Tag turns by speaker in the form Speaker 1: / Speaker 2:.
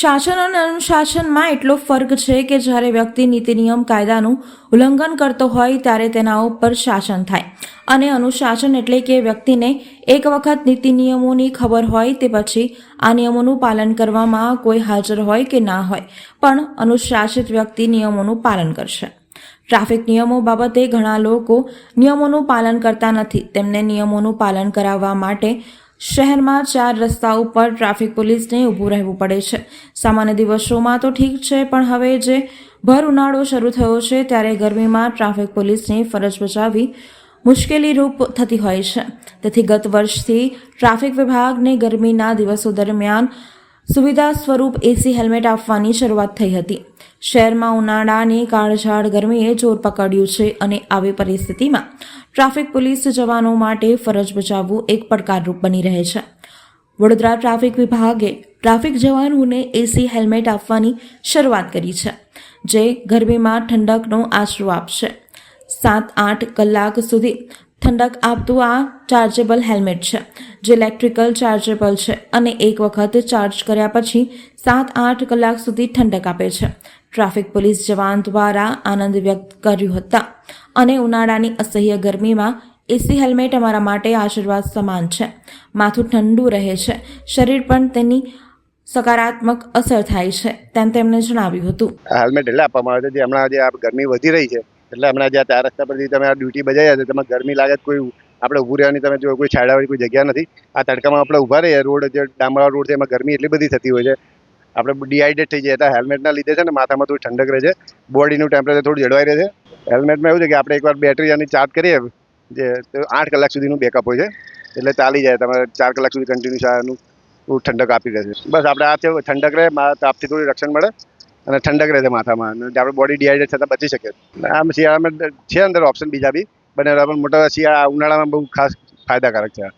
Speaker 1: શાસન અને અનુશાસનમાં એટલો ફર્ક છે કે જ્યારે વ્યક્તિ નીતિ નિયમ કાયદાનું ઉલ્લંઘન કરતો હોય ત્યારે તેના ઉપર શાસન થાય. અને અનુશાસન એટલે કે વ્યક્તિને એક વખત નીતિ નિયમોની ખબર હોય તે પછી આ નિયમોનું પાલન કરવામાં કોઈ હાજર હોય કે ના હોય, પણ અનુશાસિત વ્યક્તિ નિયમોનું પાલન કરશે. ટ્રાફિક નિયમો બાબતે ઘણા લોકો નિયમોનું પાલન કરતા નથી. તેમને નિયમોનું પાલન કરાવવા માટે શહેરમાં ચાર રસ્તા ઉપર ટ્રાફિક પોલીસને ઊભું રહેવું પડે છે. સામાન્ય દિવસોમાં તો ઠીક છે, પણ હવે જે ભર ઉનાળો શરૂ થયો છે, ત્યારે ગરમીમાં ટ્રાફિક પોલીસની ફરજ બજાવવી મુશ્કેલીરૂપ થતી હોય છે. તેથી ગત વર્ષથી ટ્રાફિક વિભાગને ગરમીના દિવસો દરમિયાન સુવિધા સ્વરૂપ એસી હેલ્મેટ આપવાની શરૂઆત થઈ હતી. શહેરમાં ઉનાળાની કાળઝાળ ગરમીએ જોર પકડ્યું છે અને આવી પરિસ્થિતિમાં ટ્રાફિક પોલીસ જવાનો માટે ફરજ બજાવવું એક પડકારરૂપ બની રહે છે. વડોદરા ટ્રાફિક વિભાગે ટ્રાફિક જવાનોને એસી હેલ્મેટ આપવાની શરૂઆત કરી છે, જે ગરમીમાં ઠંડકનો આશરો આપશે. સાત આઠ કલાક સુધી ઠંડક આપતું આ ચાર્જેબલ હેલ્મેટ છે, જે ઇલેક્ટ્રિકલ ચાર્જેબલ છે અને એક વખત ચાર્જ કર્યા પછી સાત આઠ કલાક સુધી ઠંડક આપે છે. ટ્રાફિક પોલીસ જવાન દ્વારા આનંદ વ્યક્ત કર્યું હતા અને ઉનાળાની અસહ્ય ગરમીમાં એસી હેલ્મેટ અમારા માટે આશીર્વાદ સમાન છે. માથું ઠંડુ રહે છે. શરીર પણ તેની સકારાત્મક અસર થાય છે તેમ તેમણે જણાવ્યું હતું.
Speaker 2: હેલ્મેટ એટલે આપવામાં આવે છે જે હમણાં જે ગરમી વધી રહી છે એટલે હમણાં જ્યાં ચાર રસ્તા પરથી તમે આ ડ્યુટી બજાવ્યા છે, તેમાં ગરમી લાગે કોઈ આપણે ઊભું રહેવાની તમે જો કોઈ છાંયડાવાળી કોઈ જગ્યા નથી. આ તડકામાં આપણે ઊભા રહીએ, રોડ જે ડામરા રોડ છે, એમાં ગરમી એટલી બધી થતી હોય છે. આપણે ડિહાઇડ્રેટ થઈ જાય એટલે હેલ્મેટના લીધે છે ને માથામાં થોડી ઠંડક રહે છે. બોડીનું ટેમ્પરેચર થોડું જળવાઈ રહે છે. હેલ્મેટમાં એવું છે કે આપણે એકવાર બેટરી આની ચાર્જ કરીએ, જે આઠ કલાક સુધીનું બેકઅપ હોય છે. એટલે ચાલી જાય, તમારે ચાર કલાક સુધી કન્ટિન્યુ આનું ઠંડક આપી રહે છે. બસ આપણે આ છે, ઠંડક રહે તાપથી થોડી રક્ષણ મળે. અને ઠંડક રહે છે માથામાં. આપણે બોડી ડિહાઈડ્રેટ થતાં બચી શકે. આમ શિયાળામાં છે અંદર ઓપ્શન બીજા બી. બને પણ મોટા શિયાળા ઉનાળામાં બહુ ખાસ ફાયદાકારક છે.